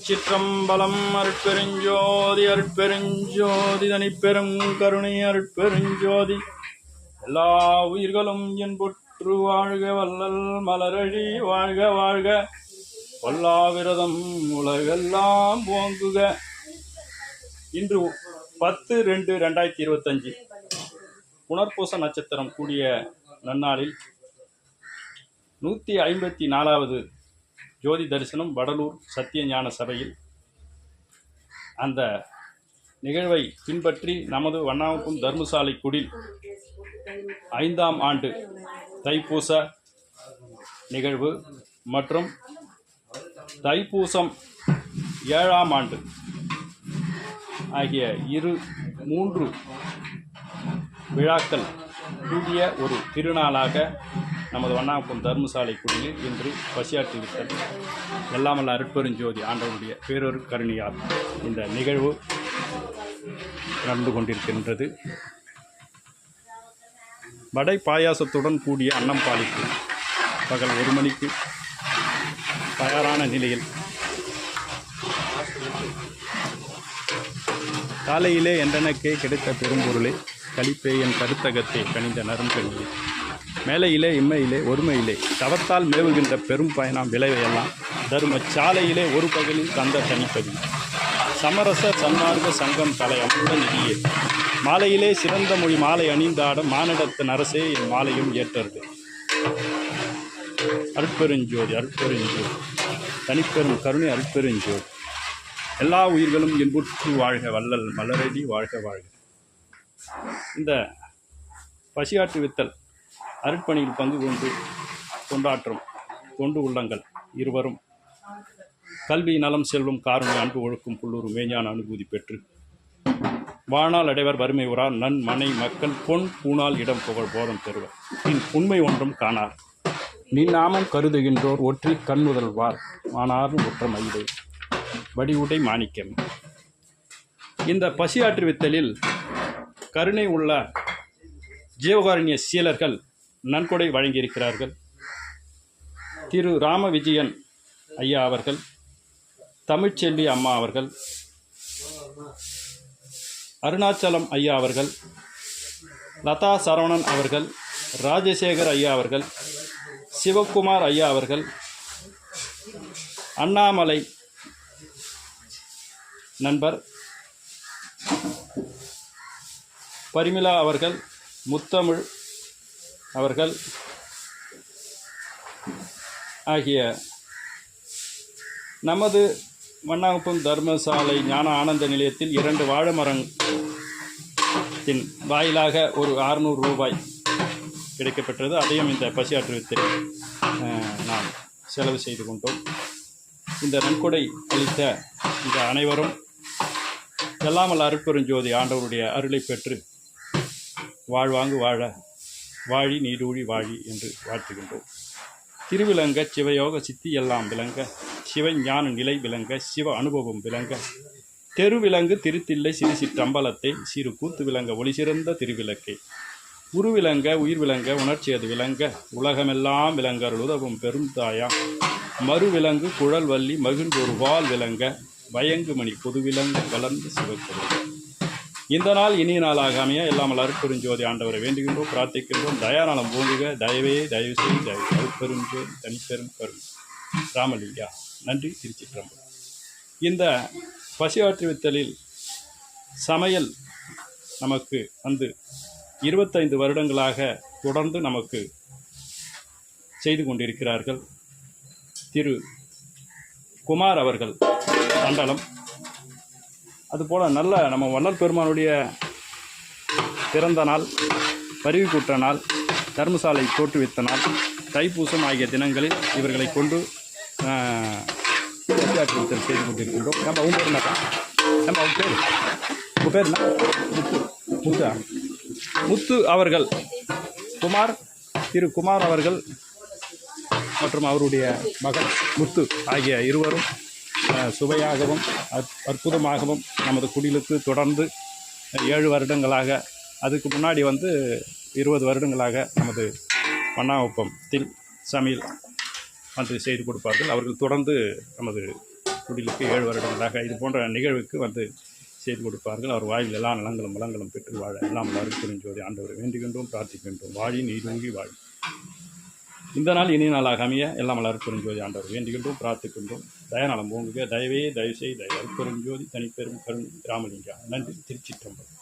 திருச்சிற்றம்பலம் அருட்பெருஞ்சோதி அருட்பெருஞ்சோதி தனிப்பெரும் கருணை அருட்பெருஞ்சோதி. எல்லா உயிர்களும் என்புற்று வாழ்க வல்லல் மலரழி வாழ்க வாழ்க. கொல்லாவிரதம் உலகெல்லாம் ஓங்குக. இன்று பத்து ரெண்டு ரெண்டாயிரத்தி இருபத்தஞ்சு. புனர்பூச நட்சத்திரம் கூடிய நன்னாளில் நூற்றி ஐம்பத்தி நாலாவது ஜோதி தரிசனம் வடலூர் சத்தியஞான சபையில். அந்த நிகழ்வை பின்பற்றி நமது வண்ணாமக்கும் தர்மசாலை குடில் ஐந்தாம் ஆண்டு தைப்பூச நிகழ்வு மற்றும் தைப்பூசம் ஏழாம் ஆண்டு ஆகிய இரு மூன்று விழாக்கள் கூடிய ஒரு திருநாளாக நமது வண்ணாக்கம் தர்மசாலை குடியில் இன்று பசியாற்றிவிட்டல் எல்லாமல்ல அருட்பெருஞ்சோதி ஆண்டவனுடைய பேரொரு கருணியால் இந்த நிகழ்வு நடந்து கொண்டிருக்கின்றது. வடை பாயாசத்துடன் கூடிய அன்னம் பாலிப்பு பகல் ஒரு மணிக்கு தயாரான நிலையில் காலையிலே என்றனக்கே கிடைத்த பெரும்பொருளை கழிப்பே என் கணிந்த கனிந்த நரம்பெண்ணிலே மேலையிலே இம்மையிலே ஒருமையிலே. தவத்தால் மேவுகின்ற பெரும் பயணம் விளைவையெல்லாம் தரும சாலையிலே ஒரு பகலில் தந்த தனிப்பதி. சமரச சன்மார்க்க சங்கம் தலை அமுத நிதியே. மாலையிலே சிறந்த மொழி மாலை அணிந்தாட மானிடத்து நரசே என் மாலையும் ஏற்றது. அருட்பெருஞ்சோதி அருட்பெருஞ்சோதி. தனிப்பெரும் கருணை அருட்பெருஞ்சோதி. எல்லா உயிர்களும் என்புற்று வாழ்க வள்ளல் மலரடி வாழ்க வாழ்க. இந்த பசியாற்று வித்தல் அருட்பணியில் பங்கு கொண்டு கொண்டாற்றும் தொண்டு உள்ளங்கள் இருவரும். கல்வி நலம் செல்வம் காரணம் அன்பு ஒழுக்கும் புல்லூர் மேஞான அனுபூதி பெற்று. வாழ்நாள் அடைவர் வறுமை உறார் நன் மனை மக்கள் பொன் பூணால் இடம் புகழ் போதம் பெறுவர். பின் உண்மை ஒன்றும் காணார். நின்னாமம் கருதுகின்றோர் ஒற்றி கண் முதல்வார் ஆனாரும் ஒற்ற மயிலை வடிவுடை மாணிக்கம். இந்த பசியாற்று வித்தலில் கருணை உள்ள ஜீவகாருண்ய சீலர்கள் நன்கொடை வழங்கியிருக்கிறார்கள். திரு ராம விஜயன் ஐயா அவர்கள் தமிழ்ச்செல்வி அம்மா அவர்கள் அருணாச்சலம் ஐயா அவர்கள் லதா சரவணன் அவர்கள் ராஜசேகர் ஐயா அவர்கள் சிவக்குமார் ஐயா அவர்கள் அண்ணாமலை நண்பர் பரிமிளா அவர்கள் முத்தமிழ் அவர்கள் ஆகிய நமது மண்ணாங்குப்பம் தர்மசாலை ஞான ஆனந்த நிலையத்தில் இரண்டு வாழை மரத்தின் வாயிலாக ஒரு அறுநூறு ரூபாய் கிடைக்கப்பெற்றது. அதையும் இந்த பசியாற்றுவத்தில் நாம் செலவு செய்து கொண்டோம். இந்த நன்கொடை அளித்த இந்த அனைவரும் எல்லாமல் அருட்பெருஞ்சோதி ஆண்டவருடைய அருளை பெற்று வாழ்வாங்கு வாழ வாழி நீடூழி வாழி என்று வாழ்த்துகின்றோம். திருவிலங்க சிவயோக சித்தி எல்லாம் விளங்க சிவஞான நிலை விளங்க சிவ அனுபவம் விளங்க தெருவிலங்கு திருத்தில்லை சிறு சிற்றம்பலத்தை சிறு கூத்து விளங்க ஒளி சிறந்த திருவிளக்கை. உருவிலங்க உயிர் விளங்க உணர்ச்சி அது விளங்க உலகமெல்லாம் விளங்கருள் உதவும் பெரும் தாயாம் மறுவிலங்கு குழல் வள்ளி மகிழ்ந்தொரு வால் விளங்க பயங்குமணி பொதுவிலங்கு வளர்ந்து சிவக்குழல் இந்த நாள் இனிய நாளாக அமைய எல்லாம் அருட்பெருஞ்சோதி ஆண்டவரை வேண்டுகின்றோம் பிரார்த்திக்கின்றோம். தயாநலம் ஓங்குக. தயவே தயவு செய்து. தயவு அருட்பெருஞ்சோதி தனிப்பெரும் கருண் ராமலிங்கா. நன்றி திருச்சிற்றம்பலம். இந்த பசியாற்றுவித்தலில் சமையல் நமக்கு வந்து இருபத்தைந்து வருடங்களாக தொடர்ந்து நமக்கு செய்து கொண்டிருக்கிறார்கள். திரு குமார் அவர்கள் மண்டலம். அதுபோல் நல்ல நம்ம வள்ளல் பெருமானுடைய பிறந்த நாள் பருவி கூட்ட நாள் தர்மசாலை தோற்றுவித்த நாள் தைப்பூசம் ஆகிய தினங்களில் இவர்களை கொண்டு வித்தியாசத்தில் செய்து கொண்டிருக்கின்றோம். நம்ம அவங்க பேர் நம்ம அவங்க பேர்? உங்கள் பேர் முத்து. முத்து? முத்து அவர்கள். குமார் திரு குமார் அவர்கள் மற்றும் அவருடைய மகன் முத்து ஆகிய இருவரும் சுவையாகவும் அற்புதமாகவும் நமது குடிலுக்கு தொடர்ந்து ஏழு வருடங்களாக அதுக்கு முன்னாடி வந்து இருபது வருடங்களாக நமது மண்ணாவப்பத்தில் சமையல் வந்து செய்து கொடுப்பார்கள். அவர்கள் தொடர்ந்து நமது குடிலுக்கு ஏழு வருடங்களாக இது போன்ற நிகழ்வுக்கு வந்து செய்து கொடுப்பார்கள். அவர் வாயில் எல்லா நலங்களும் வளங்களும் பெற்று வாழ எல்லாம் அருட்பெருஞ்சோதி ஆண்டவரை வேண்டுகின்றோம் பிரார்த்திக்கின்றோம். வாழி நீரூங்கி வாழும் இந்த நாள் இனிய நாளாக அமைய எல்லாம் அருட்பெருஞ்சோதி ஆண்டவர் வேண்டுகின்றோம் பிரார்த்திக்கின்றோம். தயநலம் ஓங்குக தயவே தயவு செய் ஜோதி தனிப்பெரும் கருண் ராமலிங்கா. நன்றி திருச்சிற்றம்பலம்.